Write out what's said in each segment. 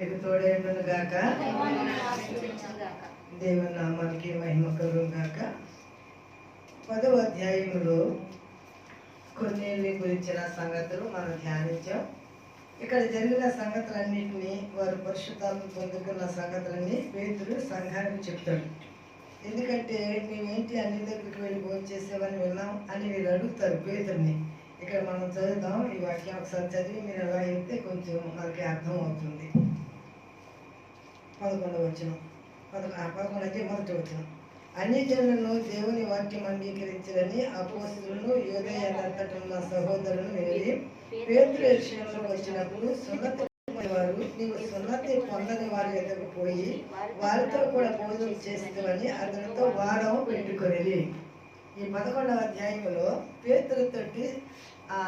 మీకు తోడేండును గాక. దేవుని నామానికి మహిమ కలుగు గాక. పదవ అధ్యాయంలో కొన్నేళ్ళ గురించిన సంగతులు మనం ధ్యానించాం. ఇక్కడ జరిగిన సంగతులన్నింటినీ వారు పరిశుద్ధాలను పొందుకున్న సంగతులన్నీ పేదలు సంఘానికి చెప్తాడు. ఎందుకంటే మేమేంటి అన్ని దగ్గరికి వెళ్ళి భోజనం చేసేవని విన్నాం అని వీళ్ళు అడుగుతారు పేతుల్ని ఇక్కడ మనం చదువుదాం ఈ వాక్యం ఒకసారి చదివి మీరు ఎలా అయితే కొంచెం మనకి అర్థం అవుతుంది. పదకొండవ వచ్చిన పదకొండు అయితే మొదటి వచ్చిన అన్ని జనులను దేవుని వాక్యం అంగీకరించడని అపోస్తులను యోదయంతట ఉన్న సహోదరులను వెళ్ళి పేతుల విషయంలో వచ్చినప్పుడు సున్నతి వారు నీవు సున్నతి పొందని వారి ఎదుగు పోయి వారితో కూడా భోజనం చేసేవని అతనితో వారం పెట్టుకొని ఈ పదకొండవ అధ్యాయంలో పేతులతోటి ఆ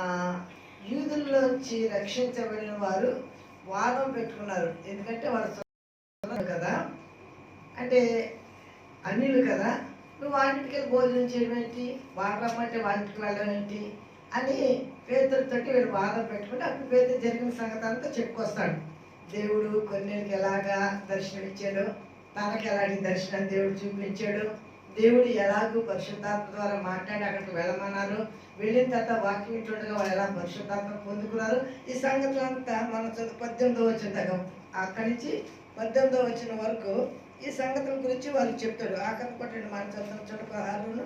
వచ్చి రక్షించబడిన వారు వాదం పెట్టుకున్నారు. ఎందుకంటే వారు కదా? అంటే అన్నిలు కదా నువ్వు వాటికి భోజనం చేయడం ఏంటి? వాళ్ళు రమ్మంటే వాటికి వెళ్ళడం ఏంటి? అని పేదలతోటి వీళ్ళు వాదం పెట్టుకుంటే అప్పుడు పేద జరిగిన సంగతి అంతా చెప్పుకొస్తాడు. దేవుడు కొన్నేళ్ళకి ఎలాగా దర్శనం ఇచ్చాడు తనకి ఎలాంటి దర్శనం దేవుడు చూపించాడు దేవుడు ఎలాగూ పరిశుద్ధాత్మ ద్వారా మాట్లాడి అక్కడికి వెళ్ళమన్నారు. వెళ్ళిన తర్వాత వాక్యం వింటుండగా వాళ్ళు ఎలా పరిశుద్ధాత్మ పొందుకున్నారు? ఈ సంగతులంతా మన చదువు పద్దెనిమిదో వచ్చిన అక్కడి నుంచి పద్దెనిమిదో వచ్చిన వరకు ఈ సంగతుల గురించి వాళ్ళు చెప్తాడు. ఆఖరి కొట్టండి మన చదువు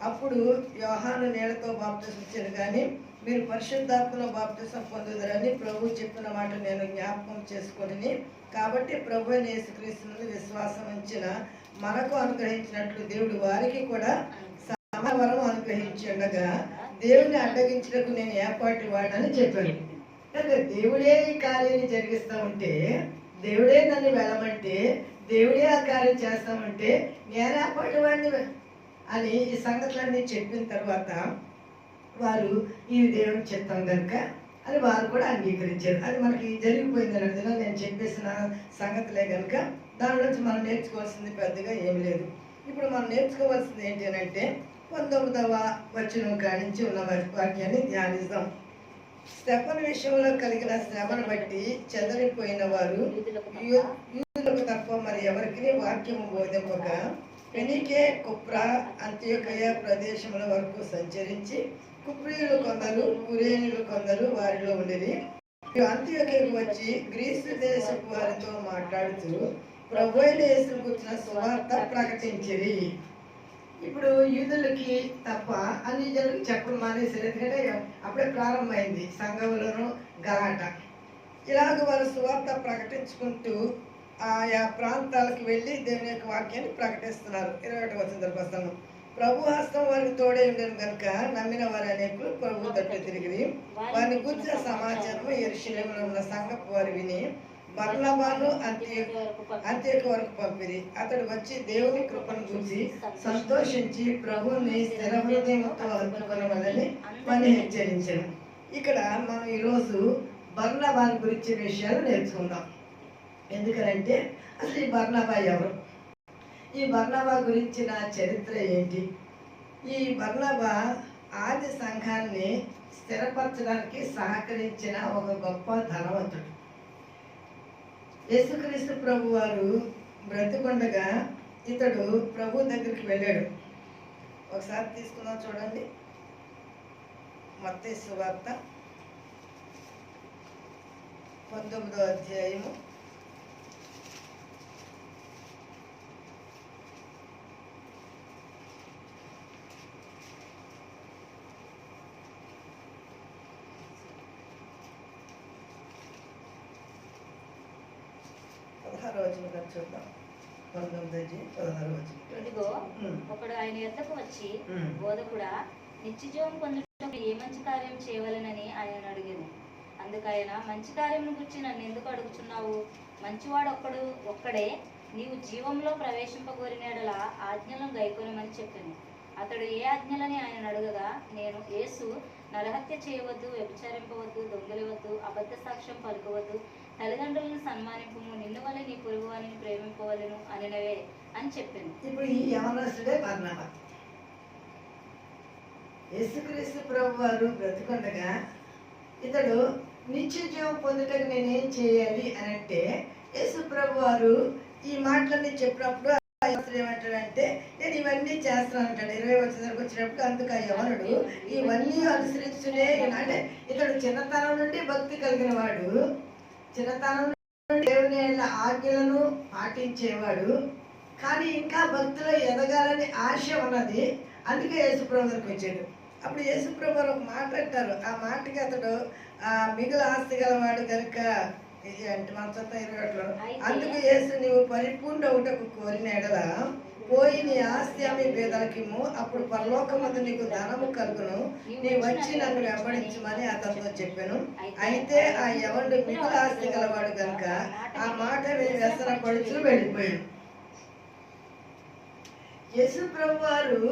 అప్పుడు యోహాను నీళ్ళతో బాప్తిసం ఇచ్చాను కానీ మీరు పరిశుద్ధాత్మలో బాప్తిసం పొందుదరని ప్రభు చెప్పిన మాట నేను జ్ఞాపకం చేసుకొని కాబట్టి ప్రభు యేసుక్రీస్తుని విశ్వాసం ఉంచిన మనకు అనుగ్రహించినట్లు దేవుడు వారికి కూడా సమావరం అనుగ్రహించి దేవుని అడ్డగించడానికి నేను ఏర్పాటు వాడని చెప్పాను దేవుడే ఈ కార్యాన్ని జరిగిస్తా ఉంటే దేవుడే నన్ను వెళ్ళమంటే దేవుడే ఆ కార్యం చేస్తామంటే నేను ఏర్పాటు అని ఈ సంగతులన్నీ చెప్పిన తర్వాత వారు ఈ దేవుని చిత్తం కనుక అని వారు కూడా అంగీకరించారు. అది మనకి జరిగిపోయింది అన్నది నేను చెప్పేసిన సంగతులే కనుక దాని నుంచి మనం నేర్చుకోవాల్సింది పెద్దగా ఏం లేదు. ఇప్పుడు మనం నేర్చుకోవాల్సింది ఏంటి అని అంటే పంతొమ్మిదవ వచనం నుంచి ఉన్న వాక్యాన్ని ధ్యానిస్తాం స్టెఫన్ విషయంలో కలిగిన శ్రమను బట్టి చెదరిపోయిన వారు యూదులకు తప్ప మరి ఎవరికి వాక్యము బోధింపక పెనికే కుప్ర అంత్యోకయ ప్రదేశముల వరకు సంచరించి కుప్రీయులు కొందరు కురేనులు కొందరు వారిలో ఉండేది అంత్యోకయకు వచ్చి గ్రీసు దేశపు వారితో మాట్లాడుతూ ప్రభు దేశం కూర్చున్న సువార్త ప్రకటించిరి. ఇప్పుడు యూదులకి తప్ప అన్ని జనులకు చెప్పడం మానేసారు ఎందుకంటే అప్పుడే ప్రారంభమైంది సంఘంలోనూ గలాట. ఇలాగ వారు సువార్త ప్రకటించుకుంటూ ఆయా ప్రాంతాలకు వెళ్ళి దేవుని యొక్క వాక్యాన్ని ప్రకటిస్తున్నారు. ఇరవై ఒకటి వచ్చిన దర్భస్థలం ప్రభు హస్తం వారికి తోడే ఉండను కనుక నమ్మిన వారి అనేకులు ప్రభు తట్టు తిరిగి వారిని కూర్చిన సమాచారం ఎరుశలేములో ఉన్న సంఘపు వారు విని బర్లబాను అంత్య అంత్యక వరకు పంపిరి. అతడు వచ్చి దేవుని కృపను చూసి సంతోషించి ప్రభుని స్థిర హృదయంతో అందుకొనవలని పని హెచ్చరించాడు. ఇక్కడ మనం ఈరోజు బర్లబాన్ గురించి విషయాలు నేర్చుకుందాం. ఎందుకనంటే అసలు ఈ బర్నబా ఎవరు? ఈ బర్నబా గురించిన చరిత్ర ఏంటి? ఈ బర్నబా ఆది సంఘాన్ని స్థిరపరచడానికి సహకరించిన ఒక గొప్ప ధనవంతుడు. యేసుక్రీస్తు ప్రభు వారు బ్రతికొండగా ఇతడు ప్రభు దగ్గరికి వెళ్ళాడు. ఒకసారి తీసుకుందాం చూడండి. మత్స్సు సువార్త పంతొమ్మిదో అధ్యాయము పదహారు వచ్చిన కానీ చూద్దాం. పంతొమ్మిది వచ్చి పదహారు వచ్చిన ఇదిగో ఒకడు ఆయన యొద్దకు వచ్చి ఉమ్. బోధకుడా నిత్యజీవం పొందుటకు ఏ మంచి కార్యం చేయవలెనని ఆయన అడిగాను. అందుకు ఆయన మంచి కార్యమును గురించి నన్ను ఎందుకు అడుగుచున్నావు? మంచివాడు ఒక్కడు ఒక్కడే నీవు జీవంలో ప్రవేశింపగోరినడల ఆజ్ఞలను గైకొనమని చెప్పాను. అతడు ఏ ఆజ్ఞలని ఆయన అడగగా నేను యేసు నరహత్య చేయవద్దు వ్యభిచారింపవద్దు దొంగలివద్దు అబద్ధ సాక్ష్యం పలుకవద్దు తల్లిదండ్రులను సన్మానింపు నిన్ను వల్ల నీ పొరుగువాని ప్రేమింపవలను అనినవే అని చెప్పాను ఇప్పుడు ఈ యవనస్తుడే బర్నబా యేసుక్రీస్తు ప్రభు వారు బ్రతుకుండగా ఇతడు నిత్య జీవం పొందుటకు నేనేం చేయాలి అని అంటే యేసు ప్రభు వారు ఈ మాటలన్నీ చెప్పినప్పుడు ఏమంటాడంటే నేను ఇవన్నీ చేస్తాను అంటాడు. ఇరవై వచ్చేసరికి వచ్చినప్పుడు అందుకు ఆ యవనుడు ఇవన్నీ అనుసరించునే అంటే ఇతడు చిన్నతనం నుండి భక్తి కలిగిన వాడు. చిన్నతనం నుండి దేవుని ఆజ్ఞలను పాటించేవాడు. కానీ ఇంకా భక్తిలో ఎదగాలని ఆశ ఉన్నది. అందుకే యేసుప్రభు దగ్గరికి వచ్చాడు. అప్పుడు యేసుప్రభు ఒక మాట అంటారు. ఆ మాటకి అతడు ఆ మిగులు ఆస్తి గలవాడు కనుక అంటే మన సొంత అందుకు యేసు నీవు పరిపూర్ణ ఒకటకు కోరిన ఎడల పోయి నీ ఆస్తి అమ్మి పేదలకిమ్ము అప్పుడు పరలోకమందు నీకు ధనము కలుగును. నీ వచ్చి నన్ను వెంబడించమని అతనితో చెప్పాను. అయితే ఆ ఎవడు మిగులు ఆస్తి గలవాడు కనుక ఆ మాట విని వ్యసన పడుచు వెళ్ళిపోయాడు. యశు ప్రభు వారు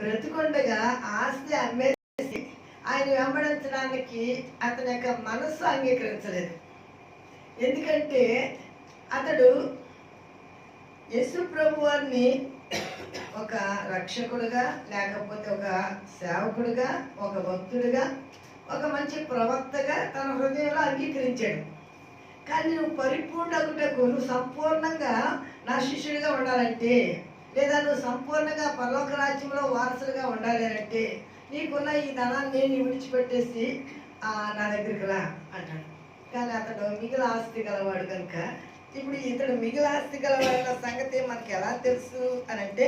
బ్రతుకుండగా ఆస్తి అమ్మేసి ఆయన వెంబడించడానికి అతని యొక్క మనస్సు అంగీకరించలేదు. ఎందుకంటే అతడు యేసు ప్రభు వారిని ఒక రక్షకుడుగా లేకపోతే ఒక సేవకుడుగా ఒక భక్తుడిగా ఒక మంచి ప్రవక్తగా తన హృదయంలో అంగీకరించాడు. కానీ నువ్వు పరిపూర్ణకుటకు నువ్వు సంపూర్ణంగా నా శిష్యుడిగా ఉండాలంటే లేదా నువ్వు సంపూర్ణంగా పర్లోక రాజ్యంలో వారసులుగా ఉండాలి అంటే నీకున్న ఈ ధనాన్ని నేను విడిచిపెట్టేసి నా దగ్గరికి రా అంటాడు. కానీ అతడు మిగిలిన ఆస్తి గలవాడు కనుక ఇప్పుడు ఇతడు మిగిలిన ఆస్తి గలవాడిన సంగతి మనకి ఎలా తెలుసు అని అంటే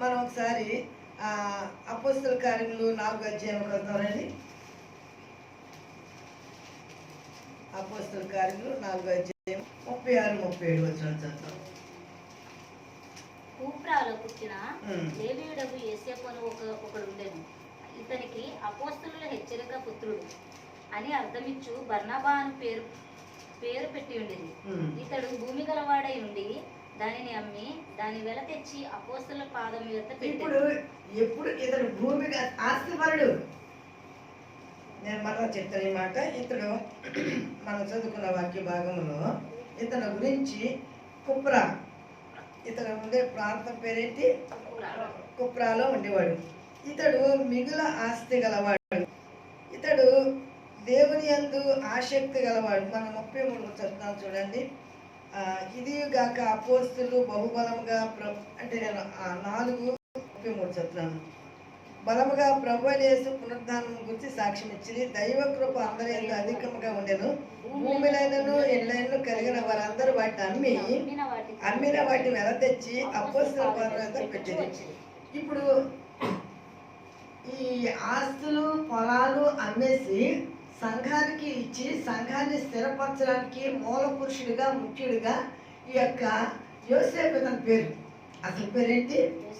మనం ఒకసారి అపోస్తుల కార్యములు నాలుగు అధ్యాయం కొడతామండి అపోస్తుల కార్యములు నాలుగు అధ్యాయం ముప్పై ఆరు ముప్పై ఏడు వచ్చిన చదువుతాం కూప్రాలో పుట్టిన. లేవీయుడకు యేసేపు అని ఒక ఒకడు ఉండెను. ఇతనికి అపోస్తుల హెచ్చరిక పుత్రుడు అని అర్థమిచ్చు బర్నబా అని పేరు. పేరు పెట్టి ఉండేది. ఇతడు భూమి గలవాడై ఉండి దానిని అమ్మి దాని వెల తెచ్చి అపోస్తుల పాదం యొక్క ఇప్పుడు ఎప్పుడు ఇతడు భూమికి ఆస్తిపరుడు? నేను మరలా చెప్తాను ఈ మాట. ఇతడు మనం చదువుకున్న వాక్య భాగంలో ఇతని గురించి కుప్రా ఇతడు ఉండే ప్రాంతం పేరేంటి? కుప్రాలో ఉండేవాడు. ఇతడు మిగుల ఆస్తి గలవాడు. దేవుని యందు ఆసక్తి గలవాడు. మనం ముప్పై మూడు చెప్తాను చూడండి. ఇది గాక అపోస్తులు బహుబలముగా ప్ర అంటే నేను నాలుగు ముప్పై మూడు చెప్తాను బలముగా ప్రభు యేసు పునరుద్ధానం గురించి సాక్ష్యం ఇచ్చింది. దైవ కృప అందరి యందు అధికముగా ఉండెను. భూమిలైనను ఇళ్ళైనను కలిగిన వారందరూ వాటిని అమ్మి అమ్మిన వాటిని వెల తెచ్చి అపోస్తుల పెట్టింది ఇప్పుడు ఈ ఆస్తులు పొలాలు అమ్మేసి సంఘానికి ఇచ్చి సంఘాన్ని స్థిరపరచడానికి మూల పురుషుడిగా ముఖ్యుడిగా ఈ యొక్క యోసేపు ఇతని పేరు. అసలు పేరేంటి?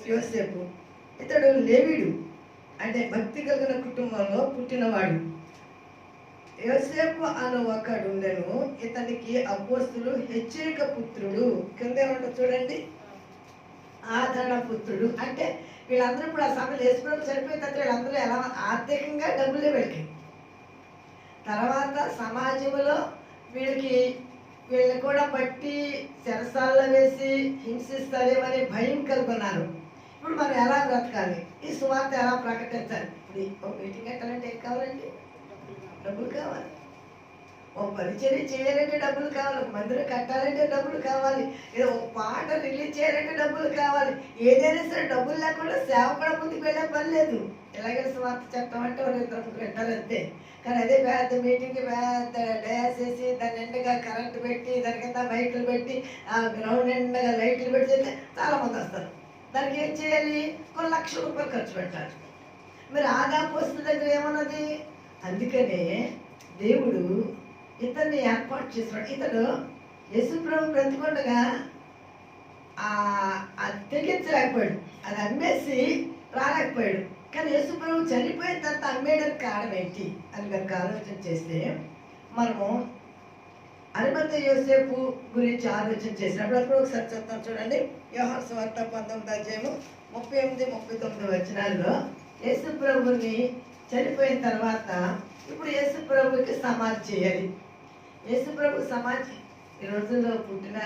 యోసేపు. ఇతడు లేవిడు. అంటే భక్తి కలిగిన కుటుంబంలో పుట్టినవాడు. యోసేపు అను ఒకడు ఉండను ఇతనికి అపోస్తులు హెచ్చరిక పుత్రుడు. కింద ఏమంటారు చూడండి? ఆదరణ పుత్రుడు. అంటే వీళ్ళందరూ ఇప్పుడు ఆ సమయంలో యేసుప్రభు చనిపోయిన తర్వాత వీళ్ళందరూ ఎలా ఆర్థికంగా డబ్బులే వీళ్ళకి. తర్వాత సమాజంలో వీళ్ళకి వీళ్ళని కూడా పట్టి శరసాల్లో వేసి హింసిస్తారేమని భయం కలుగున్నారు ఇప్పుడు మనం ఎలా బ్రతకాలి? ఈ సువార్త ఎలా ప్రకటించాలి? ఇప్పుడు ఒక మీటింగ్ పెట్టాలంటే ఏం కావాలండి? డబ్బులు కావాలి. ఓ పరిచర్య చేయాలంటే డబ్బులు కావాలి ఒక మందిరం కట్టాలంటే డబ్బులు కావాలి ఏదో ఒక పాట రిలీజ్ చేయాలంటే డబ్బులు కావాలి. ఏదైనా సరే డబ్బులు లేకుండా సేవ కూడా ముందుకు వెళ్ళే పని లేదు. ఎలాగైనా స్వార్థ చట్టం అంటే ఒక ఇద్దరు ముగ్గురు కానీ అదే పెద్ద మీటింగ్కి పెద్ద డ్యాన్స్ వేసి దాని నిండుగా కరెంట్ పెట్టి దాని కింద మైకులు పెట్టి ఆ గ్రౌండ్ నిండుగా లైట్లు పెట్టి చేస్తే చాలా మంది వస్తారు. దానికి ఏం చేయాలి? కొన్ని లక్షల రూపాయలు ఖర్చు పెట్టాలి. మరి ఆదాపు వస్తుంది దగ్గర ఏమన్నది? అందుకనే దేవుడు ఇతన్ని ఏర్పాటు చేసినాడు ఇతడు యశుప్రభు బ్రతికొండగా ఆ అది తెగించలేకపోయాడు. అది అమ్మేసి రాలేకపోయాడు. కానీ యేసుప్రభు చనిపోయిన తర్వాత అమ్మేయడానికి కారణం ఏంటి అని కనుక ఆలోచన చేస్తే మనము అనుమత యోసేపు గురించి ఆలోచన చేసినప్పుడు అప్పుడు ఒకసారి చెప్తాం చూడండి. వ్యవహార స్వార్థ పంతొమ్మిది అధ్యాయము ముప్పై ఎనిమిది ముప్పై తొమ్మిది వచనాల్లో యేసు ప్రభుని చనిపోయిన తర్వాత ఇప్పుడు యేసు ప్రభుకి సమాధి చేయాలి. యేసుప్రభు సమాధి. ఈ రోజుల్లో పుట్టిన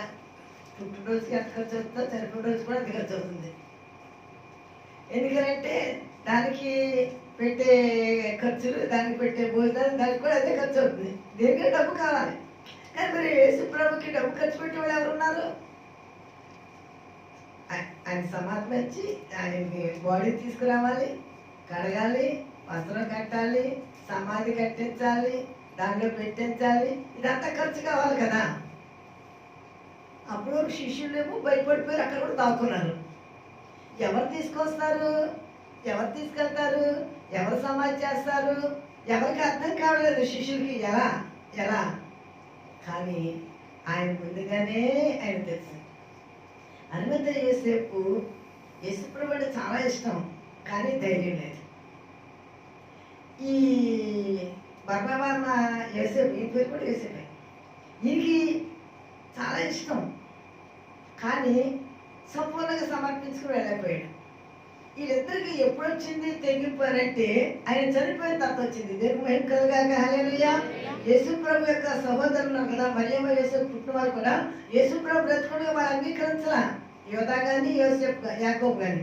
పుట్టినరోజుకి ఎంత ఖర్చు అవుతుందో చనిపోయిన రోజు కూడా అంత ఖర్చు అవుతుంది. ఎందుకంటే దానికి పెట్టే ఖర్చులు దానికి పెట్టే భోజనాలు దానికి కూడా అదే ఖర్చు అవుతుంది. దేనికి డబ్బు కావాలి. కానీ మరి యేసుప్రభుకి డబ్బు ఖర్చు పెట్టే వాళ్ళు ఎవరు ఉన్నారు? ఆయన సమాధి వచ్చి ఆయనకి బాడీ తీసుకురావాలి కడగాలి వస్త్రం కట్టాలి సమాధి కట్టించాలి దాంట్లో పెట్టించాలి ఇదంతా ఖర్చు కావాలి కదా. అప్పుడు శిష్యులేమో భయపడిపోయారు అక్కడ కూడా దాక్కున్నారు. ఎవరు తీసుకొస్తారు? ఎవరు తీసుకెళ్తారు? ఎవరు సమాజ చేస్తారు? ఎవరికి అర్థం కావలేదు శిష్యులకి. ఎలా? ఎలా? కానీ ఆయన ముందుగానే ఆయన తెలుసు. అనుమత యేసేపు యేసుప్రభు అంటే చాలా ఇష్టం కానీ ధైర్యం లేదు. ఈ బర్ణవాన్న యేసేపు ఈ పేరు కూడా యేసేపే ఇది చాలా ఇష్టం. కానీ సంపూర్ణంగా సమర్పించుకుని వెళ్ళకపోయాడు. వీళ్ళిద్దరికి ఎప్పుడు వచ్చింది తెగిపోయారంటే ఆయన చనిపోయిన తర్వాత వచ్చింది. దేవుడు మేము కలుగాక హల్లెలూయా. యేసు యొక్క సహోదరులు కదా మరియమ్మ యేసు పుట్టిన వారు కూడా యేసుప్రభు బ్రతుకుడుగా వాళ్ళు అంగీకరించాల. యోధా కానీ యోసేపు యాకోబ్ కానీ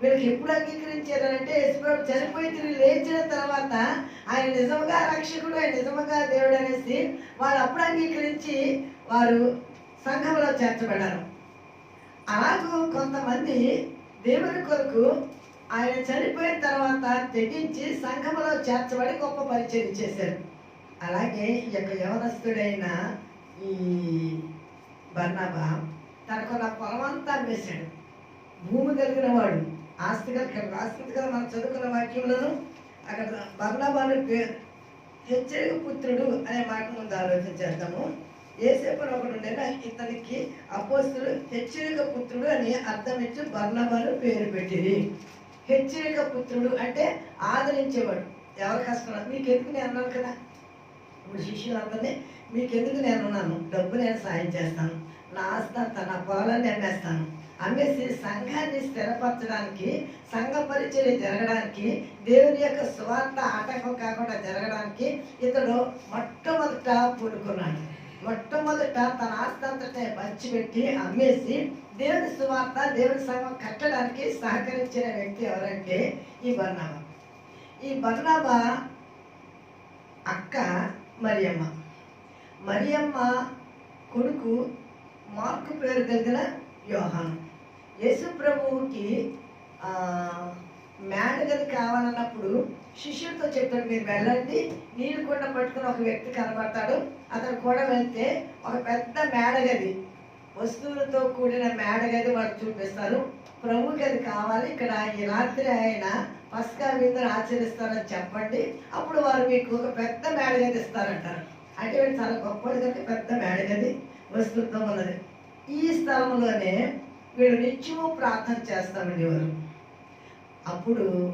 వీళ్ళకి ఎప్పుడు అంగీకరించారంటే యశ్వరావు చనిపోయి తిరిగి లేచిన తర్వాత ఆయన నిజంగా రక్షకుడు ఆయన నిజముగా దేవుడు అనేసి వారు అప్పుడు అంగీకరించి వారు సంఘంలో చేర్చబడ్డారు. అలాగూ కొంతమంది దేవుని కొరకు ఆయన చనిపోయిన తర్వాత తెగించి సంఘంలో చేర్చబడి గొప్ప పరిచయం చేశారు. అలాగే ఈ యొక్క యవనస్తుడైన ఈ బర్నబా తనకున్న పొలమంతా వేశాడు భూమి కలిగిన వాడు. ఆస్తిగా ఇక్కడ ఆస్తి కదా మనం చదువుకున్న వాక్యములను అక్కడ బర్నబాను పేరు హెచ్చరిక పుత్రుడు అనే మాట ముందు ఆలోచన చేద్దాము. ఏసేపని ఒకడు ఉండేనా ఇతనికి అపోస్తులు హెచ్చరిక పుత్రుడు అని అర్థం ఇచ్చి బర్ణబాను పేరు పెట్టింది హెచ్చరిక పుత్రుడు అంటే ఆదరించేవాడు. ఎవరి కష్టం? మీకు ఎందుకు నేను అన్నాను కదా? ఇప్పుడు శిష్యులందరినీ మీకు ఎందుకు నేను ఉన్నాను డబ్బు నేను సాయం చేస్తాను. నా ఆస్తి అంతా నా పొలాన్ని అమ్మేస్తాను అమ్మేసి సంఘాన్ని స్థిరపరచడానికి సంఘ పరిచర్య జరగడానికి దేవుని యొక్క స్వార్థ ఆటంకం కాకుండా జరగడానికి ఇతడు మొట్టమొదట పూనుకున్నాడు. మొట్టమొదట తన ఆస్తి అంతటా పంచిపెట్టి అమ్మేసి దేవుని సువార్త దేవుని సంఘం కట్టడానికి సహకరించిన వ్యక్తి ఎవరంటే ఈ బర్ణాబా ఈ బర్ణాబా అక్క మరియమ్మ. మరియమ్మ కొడుకు మార్కు పేరు కలిగిన యోహాను. యేసు ప్రభువుకి మేనగది మేడగది కావాలన్నప్పుడు శిష్యులతో చెప్పాడు మీరు వెళ్ళండి నీళ్ళు కూడా పట్టుకుని ఒక వ్యక్తి కనబడతాడు అతను కూడా వెళ్తే ఒక పెద్ద మేడగది వస్తువులతో కూడిన మేడగది వాళ్ళు చూపిస్తారు. ప్రభుకి అది కావాలి ఇక్కడ ఈ రాత్రి ఆయన పస్కా విందును ఆచరిస్తారని చెప్పండి అప్పుడు వారు మీకు ఒక పెద్ద మేడగది ఇస్తారంటారు. అంటే చాలా గొప్పది కనుక పెద్ద మేడగది వస్తువులతో ఉన్నది. ఈ స్థలంలోనే వీడు నిత్యము ప్రార్థన చేస్తామండి వారు. అప్పుడు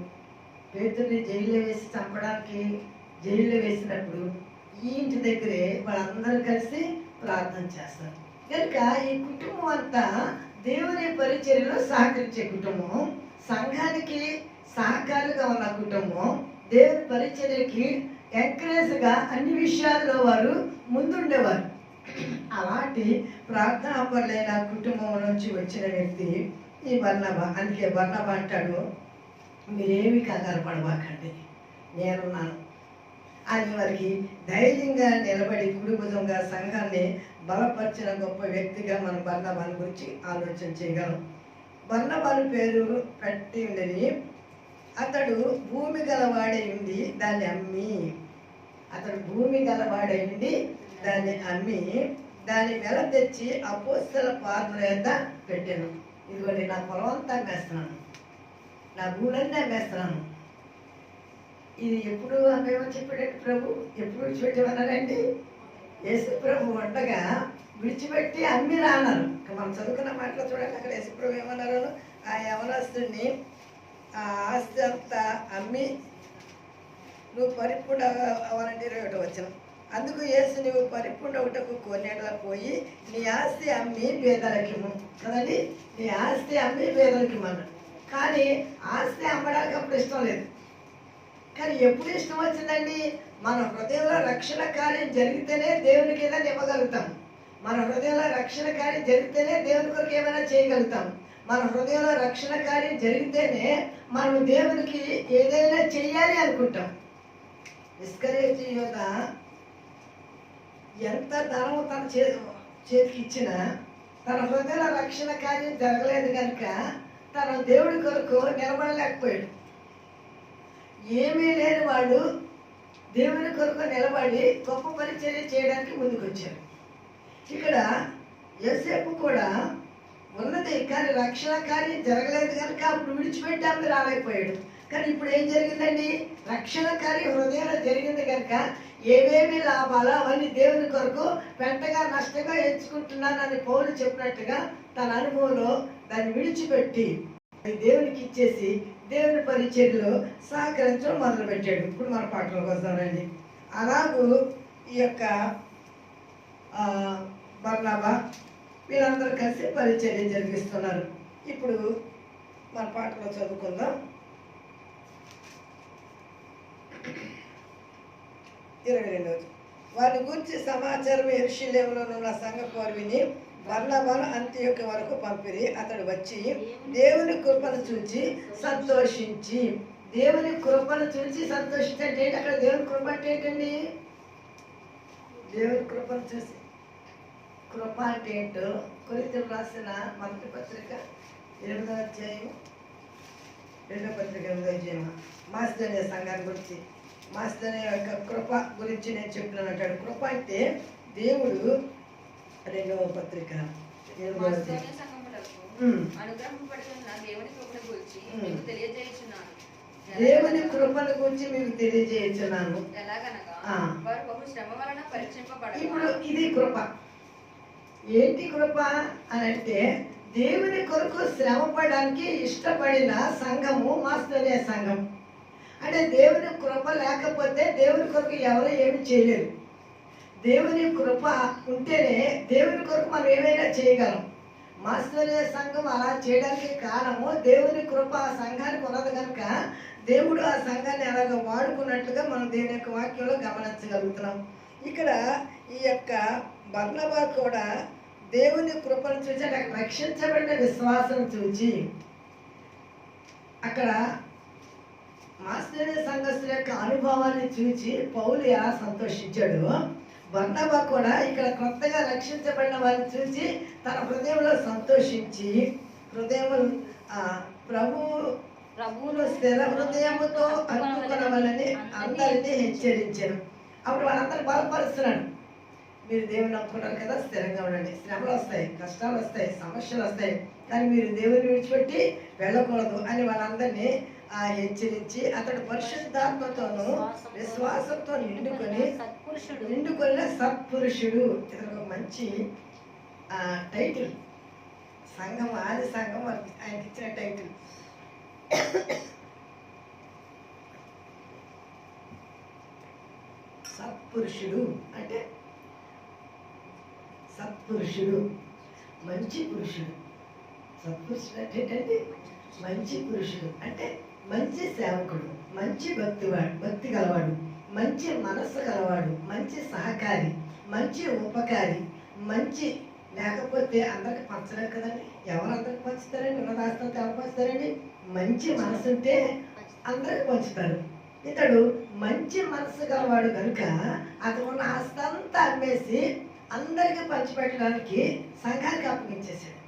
పేదల్ని జైల్లో వేసి చంపడానికి జైల్లో వేసినప్పుడు ఈ ఇంటి దగ్గరే వాళ్ళందరూ కలిసి ప్రార్థన చేస్తారు. కనుక ఈ కుటుంబం అంతా దేవుని పరిచర్యలో సహకరించే కుటుంబం సంఘానికి సహకారంగా ఉన్న కుటుంబం దేవుని పరిచర్యకి ఎంకరేజ్గా అన్ని విషయాల్లో వారు ముందుండేవారు. అలాంటి ప్రార్థనాపరులైన కుటుంబం నుంచి వచ్చిన వ్యక్తి ఈ బర్ణబ అందుకే బర్ణబ అంటాడు మీరేమి కంగారు పడబాకండి నేనున్నాను. అని వారికి ధైర్యంగా నిలబడి కుడి సంఘాన్ని బలపరిచిన గొప్ప వ్యక్తిగా మనం బర్ణబాన్ గురించి ఆలోచన చేయగలం. బర్ణబాను పేరు పెట్టి ఉండేది అతడు భూమి గలవాడై ఉండి దాన్ని అమ్మి అతడు భూమి గలవాడై ఉండి దాన్ని అమ్మి దాన్ని వెల తెచ్చి అపోస్తల పాత్ర యొక్క పెట్టాను. ఇదిగోండి నా పొలం అంతా అమ్మేస్తున్నాను నా భూలన్నీ అమ్మేస్తున్నాను ఇది ఎప్పుడు అమ్మేమని చెప్పాడండి ప్రభు. ఎప్పుడు విడిచిపెట్టమన్నారండి యేసు ప్రభు విడిచిపెట్టి అమ్మి రానరు. మనం చదువుకున్న మాటలో చూడండి అక్కడ యేసు ప్రభు ఏమన్నారు? ఆ యవనస్తుడిని ఆ ఆస్తి అంతా అమ్మి నువ్వు పరిపూర్ణ అవ్వాలంటే ఇరవై ఒకటి వచ్చినావు అందుకు యేసు నువ్వు పరిపూర్ణ ఒకటకు కొన్నేళ్ళ పోయి నీ ఆస్తి అమ్మి పేదలకి కదండి నీ ఆస్తి అమ్మి పేదలకిమ్మన్నాడు కానీ ఆస్తి అమ్మడానికి అప్పుడు ఇష్టం లేదు. కానీ ఎప్పుడు ఇష్టం వచ్చిందండి? మన హృదయంలో రక్షణ కార్యం జరిగితేనే దేవునికి ఏదైనా ఇవ్వగలుగుతాం. మన హృదయంలో రక్షణ కార్యం జరిగితేనే దేవుని కొరకు ఏమైనా చేయగలుగుతాం. మన హృదయంలో రక్షణ కార్యం జరిగితేనే మనం దేవునికి ఏదైనా చెయ్యాలి అనుకుంటాం. ఇస్కరేజ్ యోధ ఎంత ధనం తన చే చేతికి ఇచ్చినా తన హృదయ రక్షణ కార్యం జరగలేదు కనుక తన దేవుడి కొరకు నిలబడలేకపోయాడు. ఏమీ లేని వాడు దేవుని కొరకు నిలబడి గొప్ప పరిచర్య చేయడానికి ముందుకొచ్చాడు. ఇక్కడ యోసేపు కూడా ఉన్నది కానీ రక్షణ కార్యం జరగలేదు కనుక అప్పుడు విడిచిపెట్టామని రాలేకపోయాడు. కానీ ఇప్పుడు ఏం జరిగిందండి? రక్షణ కార్యం హృదయంలో జరిగింది కనుక ఏమేమి లాభాలు అవన్నీ దేవుని కొరకు పెంటగా నష్టంగా ఎంచుకుంటున్నానని పౌరులు చెప్పినట్టుగా తన అనుభవంలో దాన్ని విడిచిపెట్టి దేవునికి ఇచ్చేసి దేవుని పరిచర్యలో సహకరించడం మొదలుపెట్టాడు. ఇప్పుడు మన పాటలోకి వస్తానండి. అలాగూ ఈ యొక్క ఆ, బర్నాబా వీళ్ళందరూ కలిసి పరిచర్య జరిగిస్తున్నారు ఇప్పుడు మన పాటలో చదువుకుందాం. ఇరవై రెండవ వారిని గురించి సమాచారం ఎరుషులేములో సంఘ సంఘపోరు విని బర్నబాను వరకు పంపిరి. అతడు వచ్చి దేవుని కృపను చూచి సంతోషించి. దేవుని కృపను చూసి సంతోషించండి. ఏంటి అక్కడ దేవుని కృప అంటే ఏంటండి? దేవుని కృపను చూసి. కృప అంటే ఏంటో కొరితలు రాసిన మొదటి పత్రిక ఎనిమిదో అధ్యాయం. రెండో పత్రిక ఎనిమిదో అధ్యాయం మాస్టర్ సంఘాన్ని గురించి. మాస్టర్య యొక్క కృప గురించి నేను చెప్తున్నాను అంటాడు. కృప అంటే దేవుడు రెండవ పత్రిక. దేవుని కృపను గురించి. మీకు శ్రమ పరీక్షింపబడగా ఇప్పుడు ఇది కృప. ఏంటి కృప అని అంటే దేవుని కొరకు శ్రమపడడానికి ఇష్టపడిన సంఘము మాస్టర్య సంఘం. అంటే దేవుని కృప లేకపోతే దేవుని కొరకు ఎవరు ఏమి చేయలేరు. దేవుని కృప ఉంటేనే దేవుని కొరకు మనం ఏమైనా చేయగలం. మాస్టర్య సంఘం అలా చేయడానికి కారణము దేవుని కృప ఆ సంఘానికి ఉన్నది కనుక దేవుడు ఆ సంఘాన్ని ఎలాగ వాడుకున్నట్లుగా మనం దేవుని యొక్క వాక్యంలో గమనించగలుగుతున్నాం. ఇక్కడ ఈ యొక్క బర్ణబా కూడా దేవుని కృపను చూసి అక్కడ రక్షించబడిన విశ్వాసం చూచి అక్కడ మాస్టర్య సంఘస్థుల యొక్క అనుభవాన్ని చూచి పౌలు ఎలా సంతోషించాడు? బర్నబా కూడా ఇక్కడ కొత్తగా రక్షించబడిన వారిని చూసి తన హృదయంలో సంతోషించి హృదయం ప్రభు ప్రభువును స్థిర హృదయముతో అందుకొనవలని అందరినీ హెచ్చరించాను అప్పుడు వాళ్ళందరూ బలపరుస్తున్నాడు మీరు దేవుని నమ్ముకున్నారు కదా? స్థిరంగా ఉండండి. శ్రమలు వస్తాయి కష్టాలు వస్తాయి సమస్యలు వస్తాయి. కానీ మీరు దేవుని విడిచిపెట్టి వెళ్ళకూడదు అని వాళ్ళందరినీ ఆ హెచ్చరించి అతడు పరిశుద్ధాత్మతోనూ విశ్వాసంతో నిండుకొని సత్పురుషుడు. నిండుకొన్న సత్పురుషుడు. ఇది ఒక మంచి ఆ, టైటిల్ సంఘం ఆది సంఘం ఆయనకి ఇచ్చిన టైటిల్ సత్పురుషుడు అంటే సత్పురుషుడు. మంచి పురుషుడు. సత్పురుషుడు అంటే ఏంటంటే మంచి పురుషుడు. అంటే మంచి సేవకుడు మంచి భక్తివాడు భక్తి గలవాడు మంచి మనస్సు గలవాడు మంచి సహకారి మంచి ఉపకారి మంచి లేకపోతే అందరికి పంచలేరు కదండి? ఎవరు అందరికి పంచుతారండి? ఉన్నదాస్తంతో ఎవరు పంచుతారండి? మంచి మనసు ఉంటే అందరికి పంచుతారు. ఇతడు మంచి మనసు గలవాడు కనుక అతను ఉన్న ఆస్తంతా అమ్మేసి అందరికీ పంచిపెట్టడానికి సంఘానికి అప్పగించేశాడు.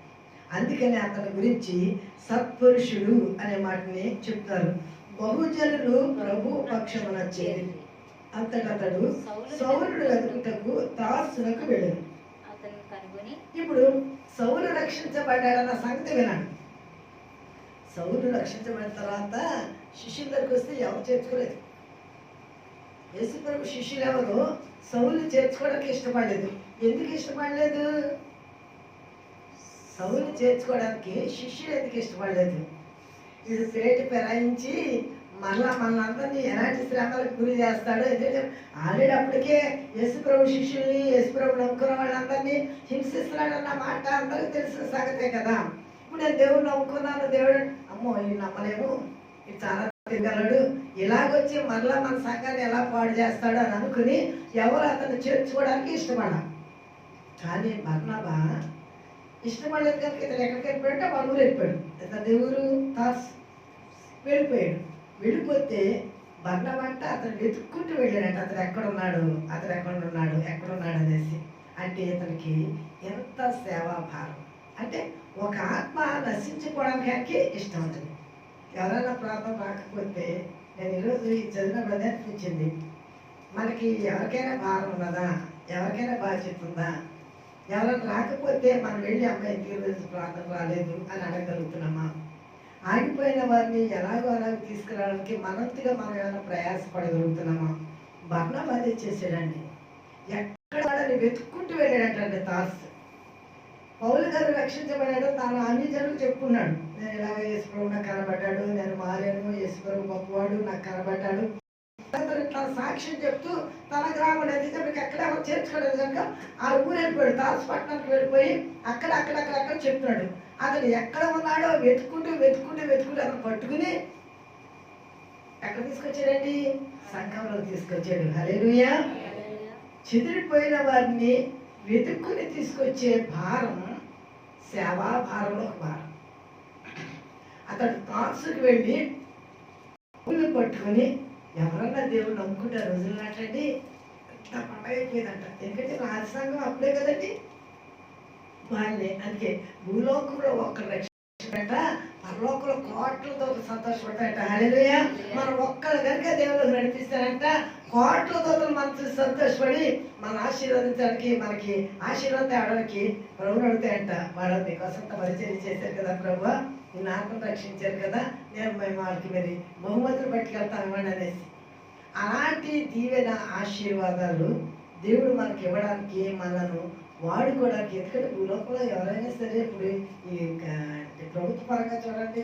అందుకని అతని గురించి సత్పురుషుడు అనే మాటని చెప్తారు. బహుజనులు ప్రభు పక్షమున చేరి అంతటతడు సౌరుడు వెతుకుటకు తార్సునకు వెళ్ళాడు. ఇప్పుడు సౌలు రక్షించబడ్డాడన్న సంగతి వినాడు. సౌలు రక్షించబడిన తర్వాత శిష్యుల దగ్గరికి వస్తే ఎవరు చేర్చుకోలేదు. యేసుప్రభు శిష్యులు ఎవరు సౌలు చేర్చుకోవడానికి ఇష్టపడలేదు. ఎందుకు ఇష్టపడలేదు? సౌలు చేర్చుకోవడానికి శిష్యులు ఎందుకు ఇష్టపడలేదు? ఇది పేట పెరాయించి మళ్ళా మనందరినీ ఎలాంటి శ్రమలకు గురి చేస్తాడు ఎందుకంటే ఆల్రెడీ అప్పటికే యేసుప్రభు శిష్యుల్ని యశుప్రభు నమ్ముకున్న వాళ్ళందరినీ హింసిస్తున్నాడన్న మాట అందరికీ తెలిసిన సంగతే కదా. ఇప్పుడు నేను దేవుడు నమ్ముకున్నాను దేవుడు అమ్మో ఈ నమ్మలేము. ఇది చాలా తిరగలడు. ఇలాగొచ్చి మళ్ళా మన సంఘాన్ని ఎలా పాడు చేస్తాడు అని అనుకుని ఎవరు అతను చేర్చుకోవడానికి ఇష్టపడాలి? కానీ బర్ణబా ఇష్టపడలేదు కనుక ఇతను ఎక్కడికి వెళ్ళిపోయాడు వాళ్ళ ఊరు వెళ్ళిపోయాడు. ఇతను ఊరు తాస్ వెళ్ళిపోయాడు. వెళ్ళిపోతే బర్ణబంట అతను వెతుక్కుంటూ వెళ్ళాడంట అతను ఎక్కడున్నాడు? అతను ఎక్కడున్నాడు? ఎక్కడున్నాడు? అనేసి. అంటే ఇతనికి ఎంత సేవాభారం. అంటే ఒక ఆత్మ నశించుకోవడానికి ఇష్టం ఉంటుంది ఎవరైనా ప్రార్థన రాకపోతే నేను ఈరోజు ఈ చదివిన ప్రదర్శించింది. మనకి ఎవరికైనా భారం ఉన్నదా? ఎవరికైనా బాధ్యత ఉందా? ఎవరైనా రాకపోతే మనం వెళ్ళి అమ్మాయి ఈరోజు ప్రార్థన రాలేదు అని అడగలుగుతున్నామా ఆగిపోయిన వారిని ఎలాగో అలాగ తీసుకురావడానికి మనంతగా మనం ఏమైనా ప్రయాసపడగలుగుతున్నామా? భర్ణం బాధ చేశాడండి ఎక్కడ వాళ్ళని వెతుక్కుంటూ వెళ్ళాడంటే తాస్ పౌలు గారు రక్షించబడాడు తాను అన్ని జనులు చెప్పుకున్నాడు. నేను ఇలాగ యేసుప్రభు నాకు కనబడ్డాడు నేను మారాను యేసుప్రభు గొప్పవాడు నాకు కనబడ్డాడు తన సాక్ష్యం చెప్తూ తన గ్రామం నిజానికి ఎక్కడ ఎవరు చేర్చుకోలేదు కనుక ఆ ఊరు వెళ్ళిపోయాడు దాసపట్నానికి వెళ్ళిపోయి అక్కడ అక్కడ అక్కడ అక్కడ చెప్తున్నాడు. అతను ఎక్కడ ఉన్నాడో వెతుక్కుంటూ వెతుక్కుంటూ వెతుక్కుంటూ అతను పట్టుకుని ఎక్కడ తీసుకొచ్చాడండి? సంఘంలో తీసుకొచ్చాడు. హల్లెలూయా. చెదిరిపోయిన వారిని వెతుక్కుని తీసుకొచ్చే భారం సేవా భారంలో ఒక భారం. అతడు తాన్సుకు వెళ్ళి పట్టుకొని ఎవరన్నా దేవుడు నమ్ముకుంటారు రోజులు నాటండి ఎంత పండగ అయిపోయిందంట. ఎందుకంటే రాజసంఘం అప్పుడే కదండి? వాళ్ళే. అందుకే భూలోకంలో ఒక్క రక్షణ పరలోకంలో కోట్లతో సంతోషపడతాయంట హల్లెలూయా. మనం ఒక్కరు కనుక దేవుడు నడిపిస్తారంట కోట్లతో మనసు సంతోషపడి మన ఆశీర్వదించడానికి మనకి ఆశీర్వాదం తేవడానికి ప్రభుని అడుగుతాయంట. వాళ్ళు నీకోసం పరిచయం చేశారు కదా ప్రభు. నిన్ను ఆత్మ రక్షించారు కదా? నేను మేము వాళ్ళకి మరి బహుమతులు పట్టుకెళ్తాం ఇవ్వండి అనేసి. అలాంటి దీవెన ఆశీర్వాదాలు దేవుడు మనకి ఇవ్వడానికి మనను వాడుకోవడానికి ఎందుకంటే భూలోకంలో ఎవరైనా సరే ఇప్పుడు ఈ క- ప్రభుత్వ పరంగా చూడండి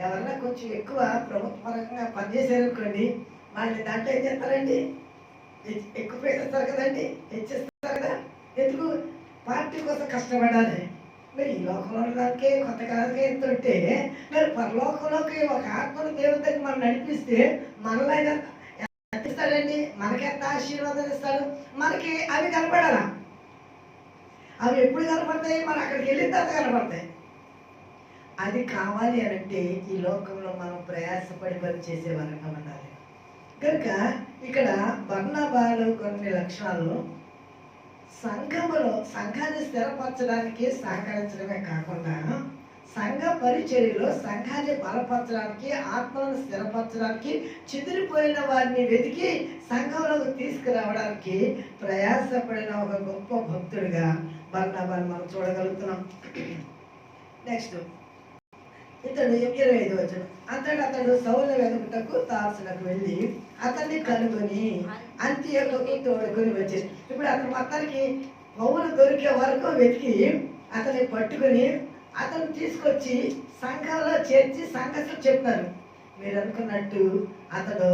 ఎవరైనా కొంచెం ఎక్కువ ప్రభుత్వ పరంగా పనిచేశారనుకోండి వాళ్ళని దాంట్లో ఏం చేస్తారండి? ఎక్కువ ఎక్కువ పేస్తారు కదండి హెచ్చిస్తారు కదా? ఎందుకు? పార్టీ కోసం కష్టపడాలి. మరి ఈ లోకంలో కొత్త కొంతకాలకే ఎంత ఉంటే మరి పరలోకంలోకి ఒక ఆత్మను దేవుడికి మనం నడిపిస్తే మనలో ఇస్తాడండి మనకి ఎంత ఆశీర్వాదం ఇస్తాడు? మనకి అవి కనపడాలా? అవి ఎప్పుడు కనపడతాయి? మనం అక్కడికి వెళ్ళిన తర్వాత కనపడతాయి. అది కావాలి అని అంటే ఈ లోకంలో మనం ప్రయాసపడి పని చేసే వరంగా ఉండాలి. కనుక ఇక్కడ బర్ణబాలు కొన్ని లక్షణాలు సంఘములో సంఘాన్ని స్థిరపరచడానికి సహకరించడమే కాకుండా సంఘ పరిచర్యలో సంఘాన్ని బలపరచడానికి ఆత్మలను స్థిరపరచడానికి చెదిరిపోయిన వారిని వెతికి సంఘంలోకి తీసుకురావడానికి ప్రయాసపడిన ఒక గొప్ప భక్తుడిగా బర్ణబాన్ని మనం చూడగలుగుతున్నాం. నెక్స్ట్ ఇతడు ఇరవై ఐదు వచ్చిన అతడు అతడు సౌల వెనుకటకు తాసులకు వెళ్ళి అతన్ని కనుగొని అంత్యకు తోడుకొని వచ్చేసి ఇప్పుడు అతను మొత్తానికి పౌలు దొరికే వరకు వెతికి అతన్ని పట్టుకొని అతను తీసుకొచ్చి సంఘంలో చేర్చి సంఘస్థులు చెప్పారు. మీరు అనుకున్నట్టు అతడు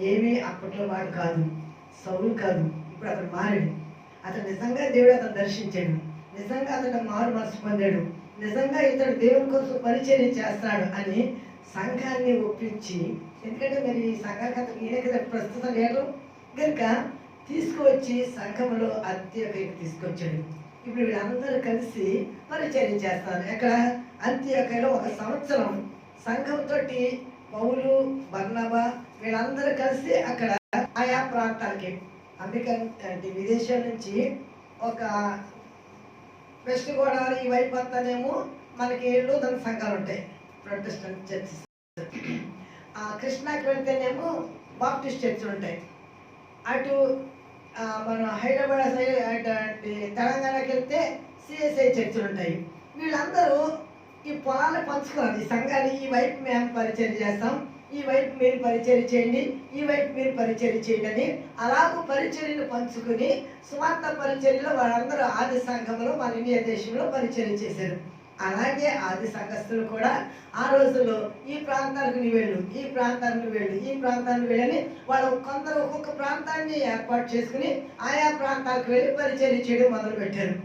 ఏమీ అప్పట్లో వాడు కాదు సౌలు కాదు ఇప్పుడు అతను మారాడు. అతను నిజంగా దేవుడు అతను దర్శించాడు. నిజంగా అతను మారు మనసు పొందాడు. నిజంగా ఇతడు దేవుని కోసం పరిచయం చేస్తాడు అని సంఘాన్ని ఒప్పించి ఎందుకంటే మరి ఈ సంఘానికి అతను ఈయన కదా ప్రస్తుతం లేరు కనుక తీసుకువచ్చి సంఘంలో అంత్యకైకి తీసుకొచ్చాడు. ఇప్పుడు వీళ్ళందరూ కలిసి పరిచయం చేస్తారు. ఎక్కడ? అంత్యకైలో ఒక సంవత్సరం సంఘంతో పౌలు బర్ణబ వీళ్ళందరూ కలిసి అక్కడ ఆయా ప్రాంతాలకి అమెరికా అంటే విదేశాల నుంచి ఒక వెస్ట్ గోదావరి ఈ వైపు అంతానేమో మనకి ఏళ్ళు దాని సంఘాలు ఉంటాయి. ప్రొటెస్టెంట్ చర్చెస్ కృష్ణాకి వెళ్తేనేమో బాప్టిస్ట్ చర్చ్ ఉంటాయి. అటు మన హైదరాబాద్ సైడ్ అటు తెలంగాణకి వెళ్తే సిఎస్ఐ చర్చ్లు ఉంటాయి. వీళ్ళందరూ ఈ పొలాలు పంచుకోండి. ఈ సంఘాన్ని ఈ వైపు మేము పరిచయం చేస్తాం. ఈ వైపు మీరు పరిచయం చేయండి. ఈ వైపు మీరు పరిచయం చేయండి అని అలాగూ పరిచర్యలు పంచుకుని సువార్త పరిచర్యలో వాళ్ళందరూ ఆది సంఘంలో మన ఇండియా దేశంలో పరిచయం చేశారు. అలాగే ఆది సంఘస్థులు కూడా ఆ రోజుల్లో ఈ ప్రాంతానికి వెళ్ళు ఈ ప్రాంతానికి వెళ్ళు ఈ ప్రాంతానికి వెళ్ళని వాళ్ళు కొందరు ఒక్కొక్క ప్రాంతాన్ని ఏర్పాటు చేసుకుని ఆయా ప్రాంతాలకు వెళ్ళి పరిచయం చేయడం మొదలు పెట్టారు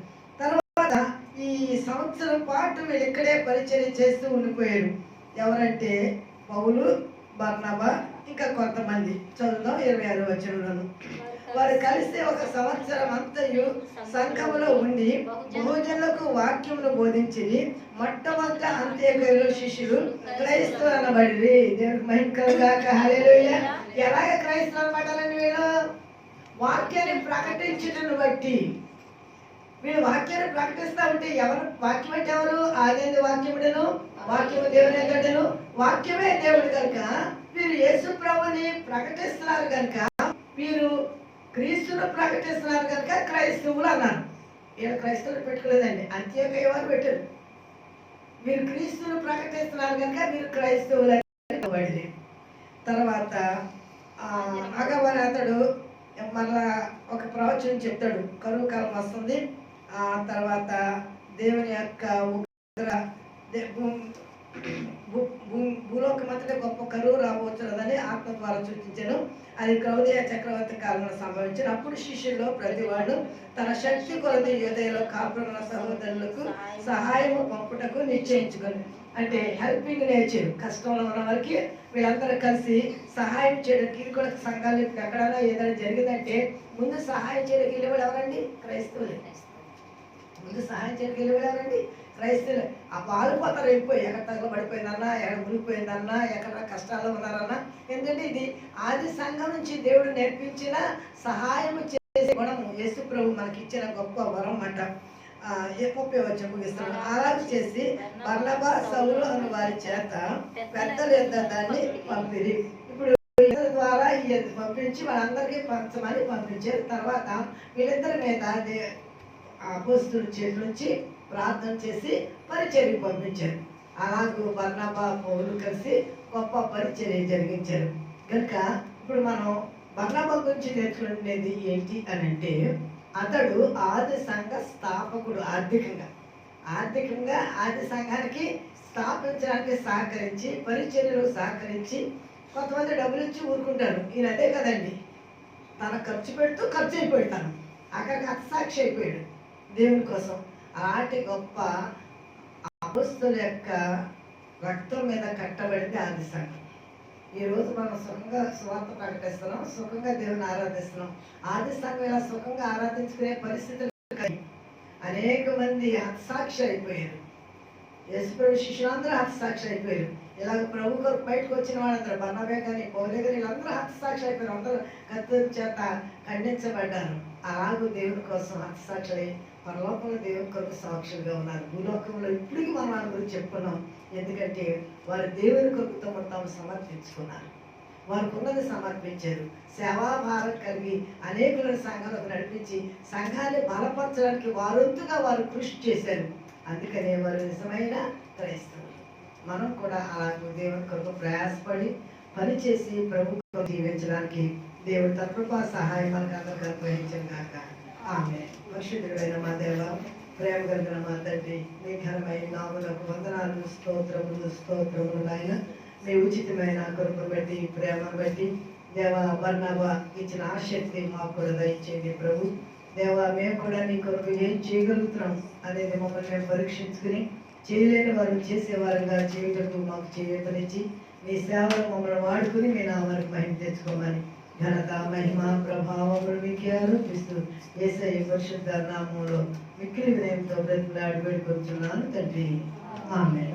ఈ సంవత్సరం పాటు వీళ్ళు ఇక్కడే పరిచయం చేస్తూ ఉండిపోయారు. ఎవరంటే పౌలు బర్ణబా ఇంకా కొంతమంది. చదువుదాం ఇరవై ఆరు వచ్చిన వారు కలిసి ఒక సంవత్సరం అంతయు సంఘములో ఉండి బహుజనులకు వాక్యమును బోధించి మొట్టమొదట అంత్యకైలో శిష్యులు క్రైస్తవులు అనబడి దేవుడికి మహిమకలుగాక హల్లెలూయా. ఎలాగ క్రైస్తవులు అనబడాలని వీళ్ళు? వాక్యాన్ని ప్రకటించడం బట్టి. వీళ్ళు వాక్యాన్ని ప్రకటిస్తా ఉంటే ఎవరు వాక్యం అంటే ఎవరు? ఆగేది వాక్యముడను వాక్యము దేవుని ఎక్కడను వాక్యమే దేవుడు కనుక. వీరు యేసు ప్రభుని ప్రకటిస్తున్నారు కనుక వీరు క్రీస్తును ప్రకటిస్తున్నారు కనుక క్రైస్తవులు అన్నారు. వీళ్ళు క్రైస్తవులు పెట్టుకోలేదండి. అంత్యక వారు పెట్టారు. మీరు క్రీస్తును ప్రకటిస్తున్నారు కనుక మీరు క్రైస్తవులు అని తర్వాత ఆ, అగవని అతడు మళ్ళా ఒక ప్రవచనం చెప్తాడు. కరువు కాలం వస్తుంది. ఆ తర్వాత దేవుని యొక్క భూలోకం అంతటే గొప్ప కరువు రాబోతున్నదని ఆత్మ ద్వారా సూచించాను. అది క్రౌదయ చక్రవర్తి కాలంలో సంభవించిన. అప్పుడు శిష్యుల్లో ప్రతి వాడు తన శక్తి కొలత యోదయలో కాపురున్న సహోదరులకు సహాయము పంపుటకు నిశ్చయించుకొని అంటే హెల్పింగ్ నేచర్ కష్టంలో ఉన్న వారికి వీళ్ళందరూ కలిసి సహాయం చేయడానికి ఇది సంఘాలు ఎక్కడైనా ఏదైనా జరిగిందంటే ముందు సహాయం చేయడానికి వెళ్ళేవాడు ఎవరండి క్రైస్తవులు. ముందు సహాయం చేయడానికి వెళ్ళేవాడు క్రైస్తులు ఆ పాలుపోతారు వెళ్ళిపోయి. ఎక్కడ తగలబడిపోయిందన్నా ఎక్కడ మునిగిపోయిందన్నా ఎక్కడ కష్టాల్లో ఉన్నారన్నా. ఎందుకంటే ఇది ఆది సంఘం నుంచి దేవుడు నేర్పించిన సహాయం చేసే గుణము. యేసు ప్రభు మనకి ఇచ్చిన గొప్ప వరం అంట. ఆ, ఏ ముప్పై వచ్చి ముగిస్తున్నాడు అలాగే చేసి బర్నబా సౌలు అని వారి చేత పెద్దలు ఎంత దాన్ని పంపిరి. ఇప్పుడు ద్వారా ఈ పంపించి వాళ్ళందరికీ పంచమని పంపించారు. తర్వాత వీళ్ళిద్దరి మీద అపోస్తుల చేతి నుంచి ప్రార్థన చేసి పరిచర్య పంపించారు. అలాగే బర్నబా పౌరులు కలిసి గొప్ప పరిచర్య జరిగించారు. కనుక ఇప్పుడు మనం బర్నబా గురించి నేర్చుకునేది ఏంటి అని అంటే అతడు ఆది సంఘ స్థాపకుడు ఆర్థికంగా. ఆర్థికంగా ఆది సంఘానికి స్థాపించడానికి సహకరించి పరిచర్యలు సహకరించి కొంతమంది డబ్బులు ఇచ్చి ఊరుకుంటారు. ఈయన అదే కదండి. తన ఖర్చు పెడుతూ ఖర్చు అయిపోయాడు తను. అక్కడికి హతసాక్షి అయిపోయాడు. దేవుని కోసం. ఆటి గొప్ప అపుస్తుల యొక్క రక్తం మీద కట్టబడింది ఆది సంఘం ఈరోజు మనం సుఖంగా స్వార్థ ప్రకటిస్తున్నాం సుఖంగా దేవుని ఆరాధిస్తున్నాం. ఆది సంఘం ఇలా సుఖంగా ఆరాధించుకునే పరిస్థితులు అనేక మంది హతసాక్షి అయిపోయారు. యశ్వరు శిష్యులందరూ హతసాక్షి అయిపోయారు. ఇలాగ ప్రభు కొరకు బయటకు వచ్చిన వాళ్ళందరూ బన్నవే కానీ పౌలే కానీ వీళ్ళందరూ హతసాక్షి అయిపోయారు. అందరూ కత్తుల చేత ఖండించబడ్డారు. అలాగూ దేవుని కోసం హతసాక్షులై పరలోకంలో దేవుని కొరకు సాక్షులుగా ఉన్నారు. భూలోకంలో ఇప్పటికీ మనం వాళ్ళ గురించి చెప్పుకున్నాం. ఎందుకంటే వారు దేవుని కొరకు తమ తాము సమర్పించుకున్నారు. వారికి ఉన్నది సమర్పించారు సేవాభారం కలిగి అనేకుల సంఘాలకు నడిపించి సంఘాన్ని బలపరచడానికి వారొంతుగా వారు కృషి చేశారు. అందుకనే వారు నిజమైన క్రైస్తవులు. మనం కూడా అలాగే దేవుని కొరకు ప్రయాసపడి పనిచేసి ప్రభుత్వం జీవించడానికి దేవుడు తప్ప సహాయం మనకు అందరికీ కాక ఆమె పరిశుద్ధుడైన మా దేవ ప్రేమ కలిగిన మా తండ్రి మీ ఘనమైన నాములకు వందనాలు స్తోత్రములు స్తోత్రములు నాయన. మీ ఉచితమైన కొరకు బట్టి ప్రేమను బట్టి దేవ వర్ణవ ఇచ్చిన ఆసక్తి మాకు కూడా దయచేయండి ప్రభు. దేవ మేము కూడా నీ కొరకు ఏం చేయగలుగుతున్నాం అనేది మమ్మల్ని మేము పరీక్షించుకుని చేయలేని వారు చేసేవారుగా చేయటకు మాకు చేయూతనిచ్చి మీ సేవలు మమ్మల్ని వాడుకుని మీ నామానికి మహిమ తెచ్చుకోమని ఘనత మహిమ ప్రభావం మీకే ఆరోపిస్తూ ఏసై పరిశుద్ధ నామంలో మిక్కిలి వినయంతో బ్రతిలాడి పెడుకుంటున్నాను తండ్రి. ఆమె